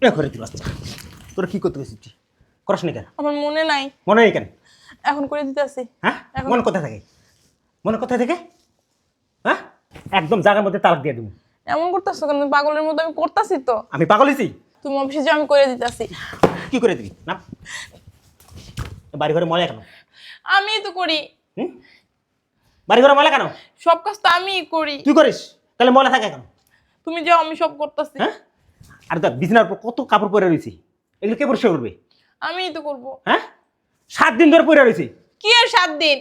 করে দিল বাচ্চা তোরা কি করতে গেছিস তুই করস কেন? আমার মনে নাই। মনে নেই কেন? এখন করে দিতেছি হ্যাঁ? এখন- মনে কোথায় থাকে? মনে কোথায় থাকে? হ্যাঁ? একদম জায়গার মধ্যে তালাক দিয়ে দেবো। এমন করতেছো কেন? পাগলের মতো আমি করতেছি তো। আমি পাগল হয়েছি? তুমি অফিসে যাও আমি করে দিতেছি। কি করে দিবি? না। বাড়ি ঘরে ময়লা কেন? আমি তো করি। হুম? বাড়ি ঘরে ময়লা কেন? সব কাজ তো আমিই করি। তুই করিস? তাহলে ময়লা থাকে কেন? তুমি যাও আমি সব করতেছি। হ্যাঁ? আর দেখ বিছানার উপর কত কাপড় পরে রয়েছি? এগুলো কে পরিষ্কার করবে? আমিই তো করব। হ্যাঁ? সাত দিন ধরে পরে রয়েছি। কি আর সাত দিন?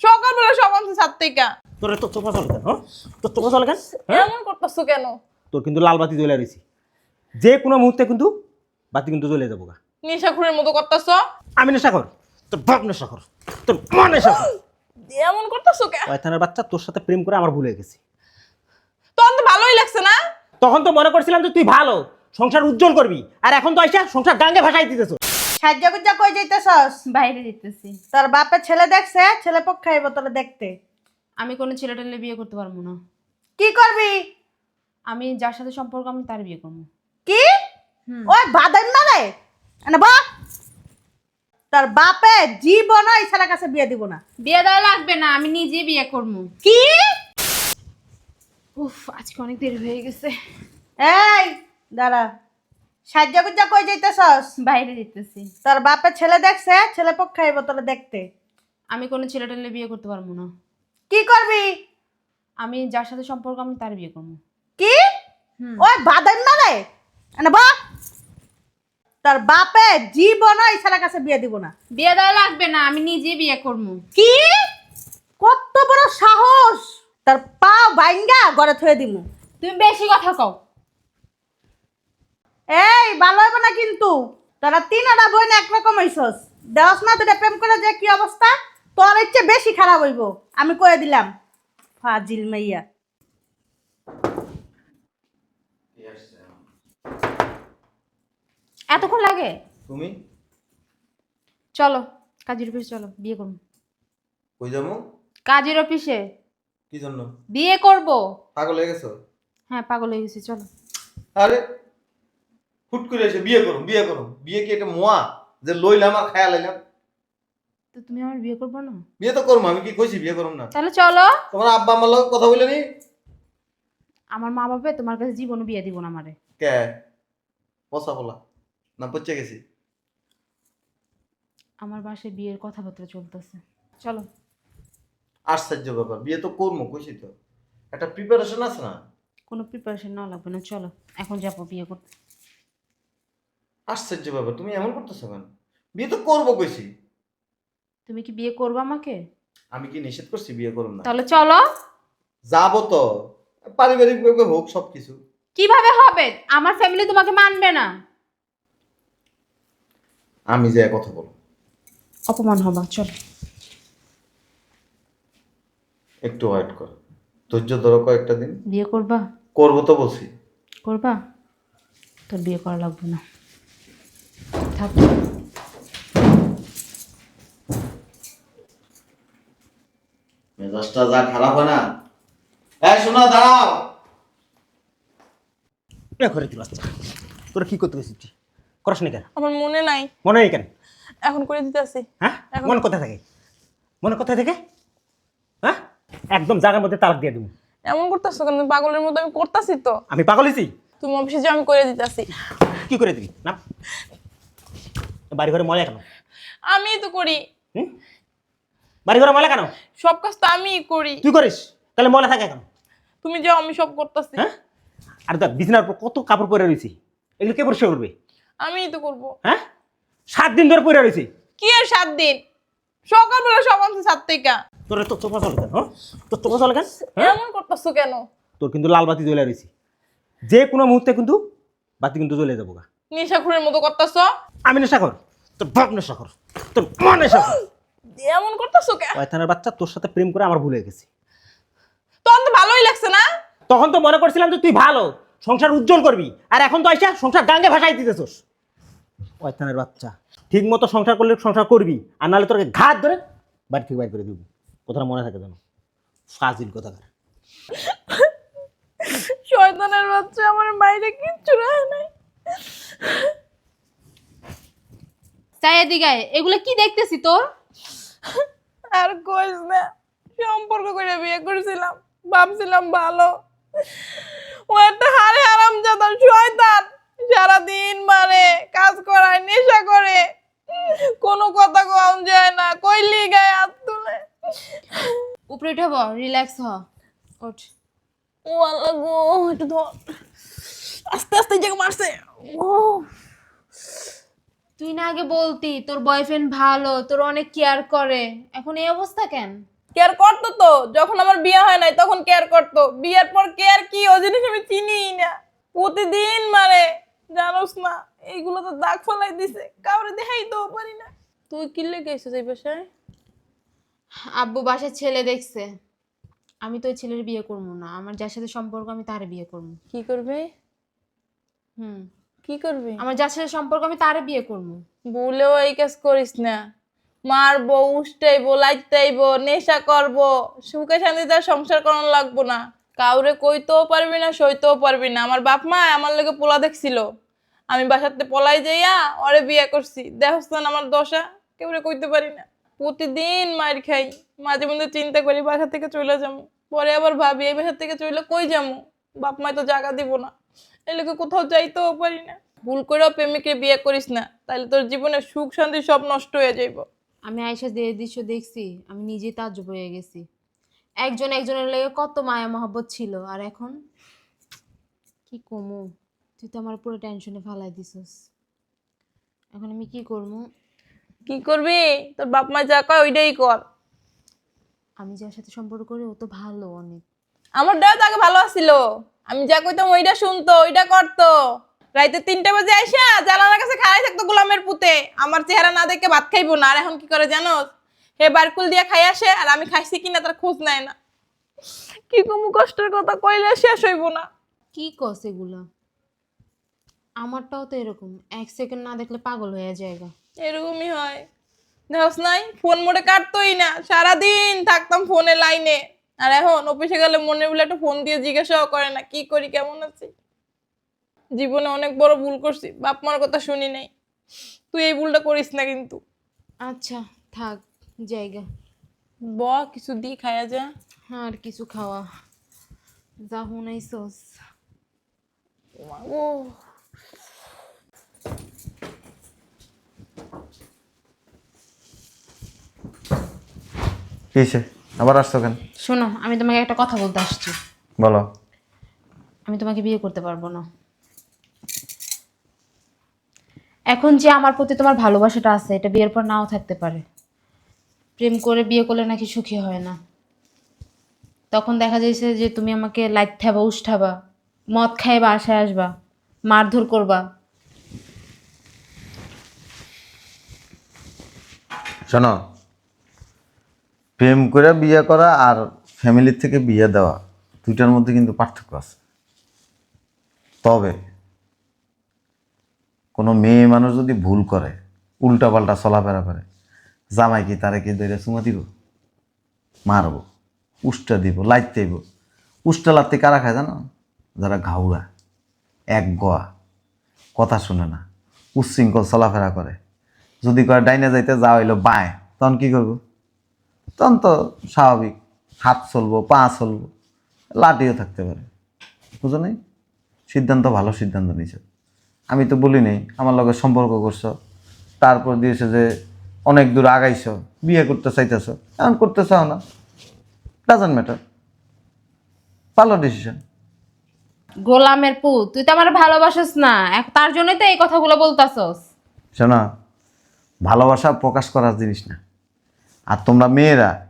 সকালবেলা আনছে সাত থেকে। তোর তো চোখা চলে কেন? হ্যাঁ? তোর চোখা চলে কেন? হ্যাঁ? এমন করতেছো কেন? তোর কিন্তু লাল বাতি জ্বলে রয়েছি। যে কোনো মুহূর্তে কিন্তু বাতি কিন্তু জ্বলে যাব গা নেশাখুরের মতো করতেছো? আমি নেশা কর তোর বাপ নেশা কর তোর মা নেশা কর এমন করতেছো কেন? পয়থানের বাচ্চা তোর সাথে প্রেম করে আমার ভুল গেছি তখন তো ভালোই লাগছে না তখন তো মনে করছিলাম যে তুই ভালো সংসার উজ্জ্বল করবি আর এখন তো আইসা সংসার গাঙ্গে ভাসাই দিতেছ। সাজ্জা গুজ্জা কই যাইতেছস? বাইরে যেতেছি তোর বাপের ছেলে দেখছে? ছেলে পক্ষ আইব তোরা দেখতে। আমি কোনো ছেলে টেলে বিয়ে করতে পারব না। কি করবি? আমি যার সাথে সম্পর্ক আমি তার বিয়ে করব। কি? ওই বাদাম না রে এনে বাপ তোর বাপে জীবন এই ছেলের কাছে বিয়ে দিব না। বিয়ে দেওয়া লাগবে না আমি নিজে বিয়ে করব। কি? উফ আজকে অনেক দেরি হয়ে গেছে। এই দাঁড়া। সাজ্জা গুজ্জা কই যাইতেছস? বাইরে যেতেছি তোর বাপের ছেলে দেখছে? ছেলে পক্ষ আইব তোরা দেখতে। আমি কোনো ছেলে টেলে বিয়ে করতে পারব না। কি করবি? আমি যার সাথে সম্পর্ক আমি তার বিয়ে করব। কি? ওই বাদাম না রে এনে বাপ তোর বাপে জীবন এই ছেলের কাছে বিয়ে দিব না। বিয়ে দেওয়া লাগবে না আমি নিজে বিয়ে করব। কি? কত বড় সাহস! তার পা বাইঙ্গা ঘরে থয়ে দিমু। তুমি বেশি কথা কও। এই ভালো হবে না কিন্তু। তোরা তিন আটা বই না একরকম হইছস। দেওয়াস না তোরা প্রেম করে যে কি অবস্থা? তোর ইচ্ছে বেশি খারাপ হইব। আমি কয়ে দিলাম। ফাজিল মাইয়া। এতক্ষণ লাগে? তুমি? চলো কাজের অফিসে চলো বিয়ে করব। কই যাব? কাজের অফিসে? কি জন্য? বিয়ে করব। পাগল হয়ে গেছো? হ্যাঁ পাগল হয়ে গেছি চলো। আরে হুট করে এসে বিয়ে করুন বিয়ে করুন। বিয়ে কি এটা মোয়া? যে লইলাম আর খায়া লাইলাম। তো তুমি আমার বিয়ে করব না? বিয়ে তো করব আমি কি কইছি বিয়ে করুম না? তাহলে চলো। তোমার আব্বা আমার লগে কথা বলে নি? আমার মা বাবা তোমার কাছে জীবনও বিয়ে দিব না আমারে। কে? পচা বলা। না পচে গেছি। আমার বাসায় বিয়ের কথাবার্তা চলতেছে। চলো। আশ্চর্য ব্যাপার। বিয়ে তো করব কইছি তো। একটা প্রিপারেশন আছে না? কোনো প্রিপারেশন না লাগবে না চলো এখন যাব বিয়ে করতে। আশ্চর্য ব্যাপার তুমি এমন করতেছো কেন? বিয়ে তো করব কইছি। তুমি কি বিয়ে করবে আমাকে? আমি কি নিষেধ করছি বিয়ে করুম না? তাহলে চলো। যাব তো। পারিবারিক ভাবে হোক সব কিছু কীভাবে হবে? আমার ফ্যামিলি তোমাকে মানবে না। আমি যে কথা বলব। অপমান হবা চলো। একটু ওয়েট কর। ধৈর্য ধরো কয়েকটা দিন। বিয়ে করবা? করব তো বলছি। করবা? তোর বিয়ে করা লাগবে না। থাক। মেজাজটা যা খারাপ হয় না। এই শোনো দাঁড়াও। এ করে দিল বাচ্চা। তোরা কি করতে গেছিস তুই করস নি কেন? আমার মনে নাই। মনে নেই কেন? এখন করে দিতেছি হ্যাঁ? এখন- মনে কোথায় থাকে? মনে কোথায় থাকে? হ্যাঁ? একদম জায়গার মধ্যে তালাক দিয়ে দেবো। এমন করতেছো কেন? পাগলের মতো আমি করতেছি তো। আমি পাগল হয়েছি? তুমি অফিসে যাও আমি করে দিতেছি। কি করে দিবি? না। বাড়ি ঘরে ময়লা কেন? আমিই তো করি। হুম? বাড়ি ঘরে ময়লা কেন? সব কাজ তো আমিই করি। তুই করিস? তাহলে ময়লা থাকে কেন? তুমি যাও আমি সব করতেছি। হ্যাঁ? আর দেখ বিছানার উপর কত কাপড় পরে রয়েছি। এগুলো কে পরিষ্কার করবে? আমিই তো করব। হ্যাঁ? সাত দিন ধরে পরে রয়েছি। কি আর সাত দিন? সকালবেলা সব আনছে সাত থেকে। তোর তো চোখা চলে কেন হ্যাঁ? তোর চোখা চলে কেন হ্যাঁ? এমন করতেছো কেন? তোর কিন্তু লাল বাতি জ্বলে রয়েছি। যে কোনো মুহূর্তে কিন্তু বাতি কিন্তু জ্বলে যাব গা। নেশাখুরের মতো করতেছো? আমি নেশা কর তোর বাপ নেশা কর তোর মা নেশা কর। এমন করতেছো কেন পয়থানের বাচ্চা তোর সাথে প্রেম করে আমার ভুল হয়ে গেছি। তখন তো ভালোই লাগছে না? তখন তো মনে করছিলাম যে তুই ভালো সংসার উজ্জ্বল করবি আর এখন তো আইসা সংসার গাঙ্গে ভাসাই দিতেছোস। পয়থানের বাচ্চা। ঠিক মতো সংসার করলে সংসার করবি আর নাহলে তোকে ঘাট ধরে বাড়ি থেকে বাইর করে দিব। কথাটা মনে থাকে যেন। ফাজিল কথাকার। শয়তানের বাচ্চা আমার বাইরে কিচ্ছু রায় নাই। চাই এদিকে এগুলো কি দেখতেছি তোর? আর কইস না সম্পর্ক করে বিয়ে করেছিলাম ভাবছিলাম ভালো। ও একটা হারে হারাম জাদার শয়তান সারাদিন মারে কাজ করায় নেশা করে। কোনো কথা কম যায় না কইলি গায়ে হাত তুলে। উপরে উঠে রিল্যাক্স হ ওঠ। ও আল্লাহ গো একটু ধর। আস্তে আস্তে জায়গা মারছে। ও তুই না আগে বলতি তোর বয়ফ্রেন্ড ভালো তোর অনেক কেয়ার করে। এখন এই অবস্থা কেন? কেয়ার করতো তো যখন আমার বিয়ে হয় নাই তখন কেয়ার করতো। বিয়ের পর কেয়ার কি? ও জিনিস আমি চিনিই না। প্রতিদিন মানে জানোস না এইগুলো তো দাগ ফলাই দিছে। কাউরে দেখাই তো পারি না। তুই কি লেগে এসেছিস এই বাসায়? আব্বু বাসার ছেলে দেখছে। আমি তো ওই ছেলের বিয়ে করব না। আমার যার সাথে সম্পর্ক আমি তার বিয়ে করব। কি করবে? হুম। কি করবে? আমার যার সাথে সম্পর্ক আমি তার বিয়ে করব। বলেও এই কাজ করিস না। মারবো উষ্টাইবো লাইতাইবো নেশা করব। সুখে শান্তিতে আর সংসার করানো লাগবো না। কাউরে কইতেও পারবি না, সইতেও পারবি না। আমার বাপ মা আমার লোকে পোলা দেখছিল। আমি বাসাতে পলাই যাইয়া ওরে বিয়ে করছি। দেখছেন আমার দশা? কেউরে কইতে পারি না। প্রতিদিন মার খাই। মাঝে মধ্যে চিন্তা করি, বাসা থেকে চলে যাব পরে আবার ভাবি, এই বাসা থেকে চলে কই যাব বাপ মায় তো জায়গা দিব না। এই লোকে কোথাও যাইতেও পারি না। ভুল করেও প্রেমিকে বিয়ে করিস না। তাহলে তোর জীবনে সুখ শান্তি সব নষ্ট হয়ে যাইব। আমি আয়সা দিয়ে দৃশ্য দেখছি, আমি নিজেই তাজ্জব হয়ে গেছি। একজন একজনের লেগে কত মায়া মহব্বত ছিল। আর এখন কি কমু? তুই তো আমার পুরো টেনশনে ফালাই দিছস। এখন আমি কি করব? কি করবি? তোর বাপ মা যা কয় ওইটাই কর। আমি যার সাথে সম্পর্ক করি ও তো ভালো অনেক। আমার ডেট আগে ভালো আছিল। আমি যা কইতাম ওইটা শুনতো ওইটা করতো। রাইতে তিনটা বাজে আইসা জানালার কাছে খাড়াই থাকতো গোলামের পুতে। আমার চেহারা না দেখে ভাত খাইবো না। আর এখন কি করে জানোস? হে বারকুল দিয়া খাই আসে আর আমি খাইছি কিনা তার খোঁজ নেয় না। কি কমু কষ্টের কথা কইলে শেষ হইব না। কি কস এগুলা? আমারটাও তো এরকম এক সেকেন্ড না দেখলে পাগল হয়ে যায়গা এরকমই হয়। দেখস নাই ফোন মোড়ে কাটতোই না। সারাদিন থাকতাম ফোনে লাইনে আর এখন অফিসে গেলে মনে বলে একটা ফোন দিয়ে জিজ্ঞাসাও করে না কি করি কেমন আছি? জীবনে অনেক বড় ভুল করছি বাপ মার কথা শুনি নাই। তুই এই ভুলটা করিস না কিন্তু। আচ্ছা থাক। জায়গা। ব কিছু দি খায়া যা। আর কিছু খাওয়া। যা হুনাইছস ও কি হয়েছে আবার আসছো কেন? শোনো আমি তোমাকে একটা কথা বলতে আসছি। বলো। আমি তোমাকে বিয়ে করতে পারব না। এখন যে আমার প্রতি তোমার ভালোবাসাটা আছে এটা বিয়ের পর নাও থাকতে পারে। প্রেম করে বিয়ে করলে নাকি সুখী হয় না। তখন দেখা যাইছে যে তুমি আমাকে লাইট থাবা উষ্ঠাবা মদ খাইবা, আশায় আসবা, মারধর করবা। শোনো, প্রেম করে বিয়ে করা আর ফ্যামিলির থেকে বিয়ে দেওয়া, দুইটার মধ্যে কিন্তু পার্থক্য আছে। তবে কোনো মেয়ে মানুষ যদি ভুল করে উল্টা উল্টাপাল্টা চলাফেরা করে জামাই কি তারে কি দইরা চুমা দিব? মারবো উষ্টা দিব, লাইট দেব। উষ্টা লাত্তি কারা খায় জানো? যারা ঘাউড়া, এক গোয়া, কথা শুনে না, উচ্ছৃঙ্খল চলাফেরা করে। যদি কয় ডাইনে যাইতে যা হইল বায়, তখন কি করব? তখন তো স্বাভাবিক, হাত চলবো, পা চলবো, লাঠিও থাকতে পারে। বুঝো নাই? সিদ্ধান্ত ভালো সিদ্ধান্ত নিয়েছে। আমি তো বলি নাই, আমার লগে সম্পর্ক করছ। তারপর দিয়েছে যে অনেক দূর আগাইছো বিয়ে করতে চাইতেছো এখন করতে চাও না। ডাজন্ট ম্যাটার ভালো ডিসিশন গোলামের পু তুই তো আমার ভালোবাসিস না। এক- তার জন্যই তো এই কথাগুলো বলতাছস। শোনা ভালোবাসা প্রকাশ করার জিনিস না। আর তোমরা মেয়েরা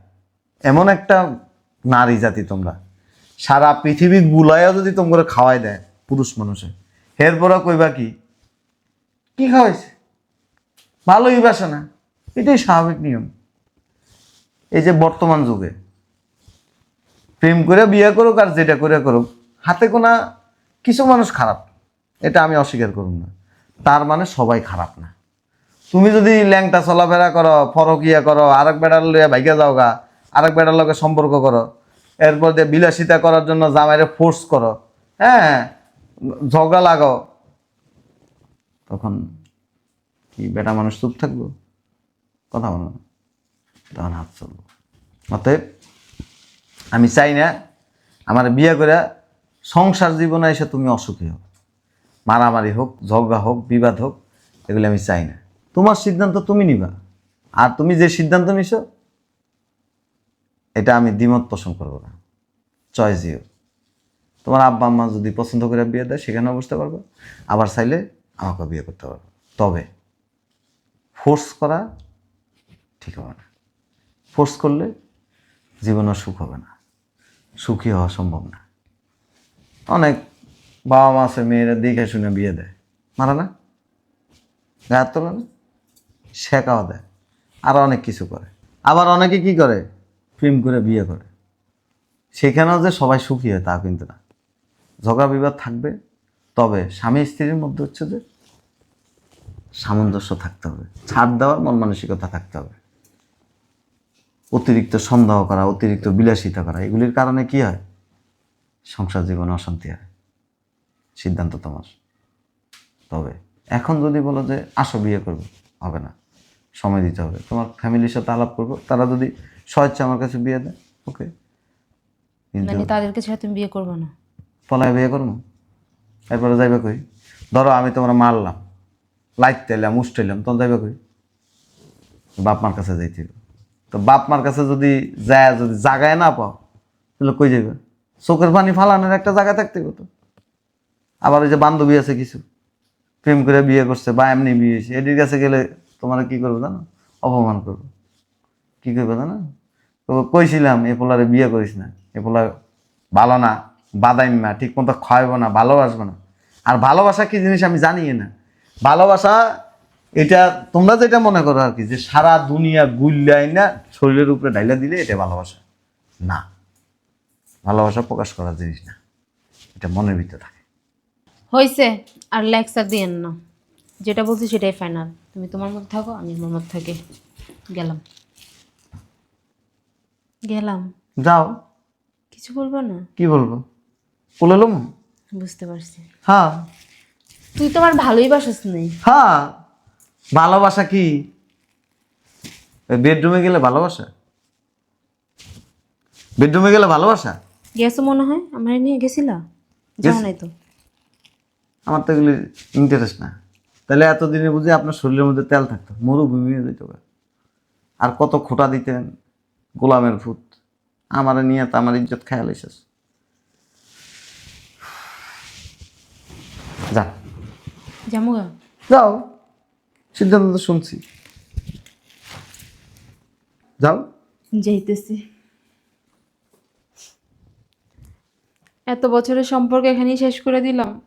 এমন একটা নারী জাতি তোমরা। সারা পৃথিবী গুলায়ও যদি তোমরা খাওয়াই দেয় পুরুষ মানুষে এরপরও কইবা কি? কি খাওয়াইছে? ভালোই বাসে না। এটাই স্বাভাবিক নিয়ম। এই যে বর্তমান যুগে, প্রেম করে বিয়ে করুক আর যেটা করে করুক, হাতে কোনা কিছু মানুষ খারাপ, এটা আমি অস্বীকার করুন না। তার মানে সবাই খারাপ না। তুমি যদি ল্যাংটা চলাফেরা করো, ফরকিয়া করো, আরেক বেড়ার লইয়া ভাইকা যাও গা, আরেক বেড়ার লগে সম্পর্ক করো, এরপর দিয়ে বিলাসিতা করার জন্য জামাইরে ফোর্স করো হ্যাঁ ঝগড়া লাগাও, তখন কি বেটা মানুষ চুপ থাকব? কথা বলো তখন হাত চলবো। অতএব আমি চাই না আমার বিয়ে করে সংসার জীবনে এসে তুমি অসুখী হও। মারামারি হোক, ঝগড়া হোক, বিবাদ হোক, এগুলো আমি চাই না। তোমার সিদ্ধান্ত তুমি নিবা। আর তুমি যে সিদ্ধান্ত নিছো, এটা আমি দ্বিমত পোষণ করব না। চয়েস ইউ তোমার আব্বা আম্মা যদি পছন্দ করে বিয়ে দেয়, সেখানেও বসতে পারব। আবার চাইলে আমাকে বিয়ে করতে পারব। তবে ফোর্স করা ঠিক হবে না। ফোর্স করলে জীবনে সুখ হবে না। সুখী হওয়া সম্ভব না। অনেক বাবা মা আছে, মেয়েরা দেখে শুনে বিয়ে দেয়। মারা না। গায়ের তোলে না। শেখাও দেয়। আরও অনেক কিছু করে। আবার অনেকে কি করে? প্রেম করে বিয়ে করে। সেখানেও যে সবাই সুখী হয় তা কিন্তু না। ঝগড়া বিবাদ থাকবে। তবে স্বামী স্ত্রীর মধ্যে হচ্ছে যে সামঞ্জস্য থাকতে হবে। ছাড় দেওয়ার মন মানসিকতা থাকতে হবে। অতিরিক্ত সন্দেহ করা অতিরিক্ত বিলাসিতা করা এগুলির কারণে কি হয়? সংসার জীবনে অশান্তি হয়। সিদ্ধান্ত তোমার। তবে এখন যদি বলো যে আসো বিয়ে করব হবে না। সময় দিতে হবে। তোমার ফ্যামিলির সাথে আলাপ করব। তারা যদি স্বেচ্ছা আমার কাছে বিয়ে দেয় ওকে। কিন্তু মানে তাদেরকে ছাড়া তুমি বিয়ে করবে না? পলায় বিয়ে করব। এরপরে যাইবে কই? ধরো আমি তোমরা মারলাম লাইতে এলাম উষ্টাইলাম তখন যাইবে কই? বাপ মার কাছে যাইতে হবে। তো বাপ মার কাছে যদি যায়, যদি জাগায় না পাও, তাহলে কই যাবে চোখের পানি ফালানোর একটা জায়গা থাকতে হবে তো। আবার ওই যে বান্ধবী আছে কিছু, প্রেম করে বিয়ে করছে, বা এমনি বিয়ে হয়েছে এটির কাছে গেলে তোমার কি করব জানো? অপমান করব। কি করবে জানো? তো কইছিলাম, এ পোলারে বিয়ে করিস না, এ পোলা ভালো না, বাদাইম না ঠিক মতো খাওয়াবো না, ভালোবাসবো না। আর ভালোবাসা কি জিনিস আমি জানি না। ভালোবাসা এটা তোমরা যেটা মনে করো আর কি যে সারা দুনিয়া গুল্লাই না শরীরের উপরে ডাইলা দিলে এটা ভালোবাসা। না। ভালোবাসা প্রকাশ করার জিনিস না। এটা মনের ভিতরে থাকে। হয়েছে আর লেকচার দিয়েন না। যেটা বলছি সেটাই ফাইনাল তুমি তোমার মধ্যে থাকো আমি আমার মধ্যে থাকি। গেলাম। গেলাম। যাও। কিছু বলব না? কি বলব? বলেলাম বুঝতে পারছি। হ্যাঁ। তুই তোমার ভালোই বাসস নেই। হ্যাঁ। ভালোবাসা কি? বেডরুমে গেলে ভালোবাসা? বেডরুমে গেলে ভালোবাসা? গেছো মনে হয়? আমার নিয়ে গেছিলা? যাও নাই তো। আমার তো এগুলি ইন্টারেস্ট না। তাহলে এতদিনে বুঝি আপনার শরীরের মধ্যে তেল থাকতো। মরুভূমি যেত। আর কত খোটা দিতেন গোলামের ভূত। আমার নিয়ে তো আমার ইজ্জত খেয়াল এসেছ যা। যাও। সিদ্ধান্ত তো শুনছি। যাও। যাইতেছি। এত বছরের সম্পর্ক এখানেই শেষ করে দিলাম।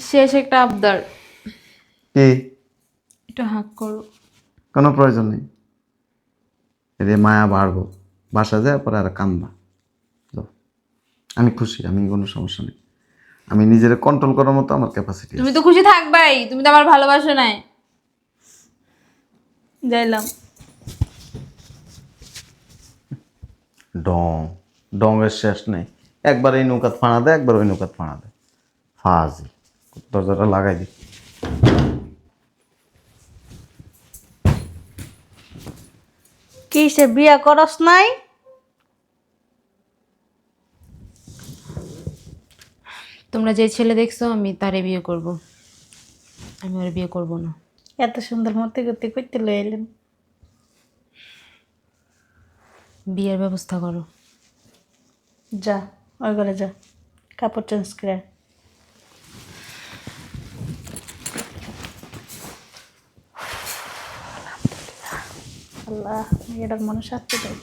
শেষ একটা আবদার। কি একটু হাক করো। কোনো প্রয়োজন নেই। এদের মায়া বাড়বো। বাসা যায় পরে আর কান্দবা যাও। আমি খুশি আমি কোনো সমস্যা নেই। আমি নিজের কন্ট্রোল করার মতো আমার ক্যাপাসিটি তুমি তো খুশি থাকবাই তুমি তো আমার ভালোবাসো নাই। যাইলাম। ডং ডংয়ের শেষ নেই। একবার এই নৌকাত ফাঁড়া দেয় একবার ওই নৌকাত ফাঁড়া দেয় ফাজি দরজাটা লাগাই দি। কি সে বিয়া করস নাই? তোমরা যে ছেলে দেখছ আমি তারে বিয়ে করব। আমি ওর বিয়ে করব না। এত সুন্দর মতে গতি করতে লই এলেন। বিয়ের ব্যবস্থা করো। যা ওই ঘরে যা। কাপড় চেঞ্জ করে আয়। আল্লাহ এটার মনে শান্তি দেয়